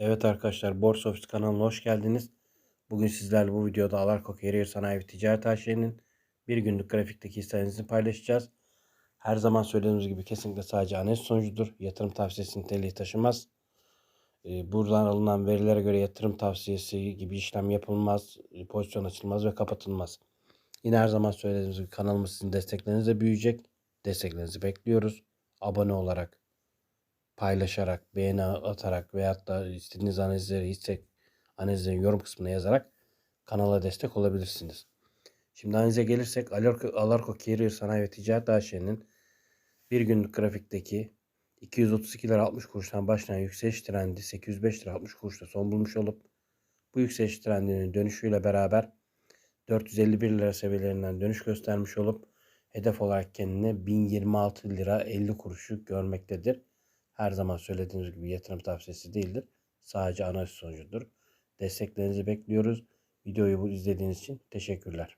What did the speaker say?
Evet arkadaşlar Borsa Office kanalına hoş geldiniz. Bugün sizlerle bu videoda Alarko Carrier Sanayi ve Ticaret AŞ'nin bir günlük grafikteki hisselerini paylaşacağız. Her zaman söylediğimiz gibi kesinlikle sadece analiz sonucudur. Yatırım tavsiyesi niteliği taşımaz. Ee, Buradan alınan verilere göre yatırım tavsiyesi gibi işlem yapılmaz, e, pozisyon açılmaz ve kapatılmaz. Yine her zaman söylediğimiz gibi kanalımız sizin desteklerinizle büyüyecek. Desteklerinizi bekliyoruz. Abone olarak, paylaşarak, beğeni atarak veyahut da istediğiniz analizleri hisse analizlerin yorum kısmına yazarak kanala destek olabilirsiniz. Şimdi analize gelirsek Alarko, Alarko Carrier Sanayi ve Ticaret AŞ'nin bir günlük grafikteki 232 lira 60 kuruştan başlayan yükseliş trendi 805 lira 60 kuruşta son bulmuş olup bu yükseliş trendinin dönüşüyle beraber 451 lira seviyelerinden dönüş göstermiş olup hedef olarak kendine 1026 lira 50 kuruşu görmektedir. Her zaman söylediğimiz gibi yatırım tavsiyesi değildir. Sadece analiz sonucudur. Desteklerinizi bekliyoruz. Videoyu bu izlediğiniz için teşekkürler.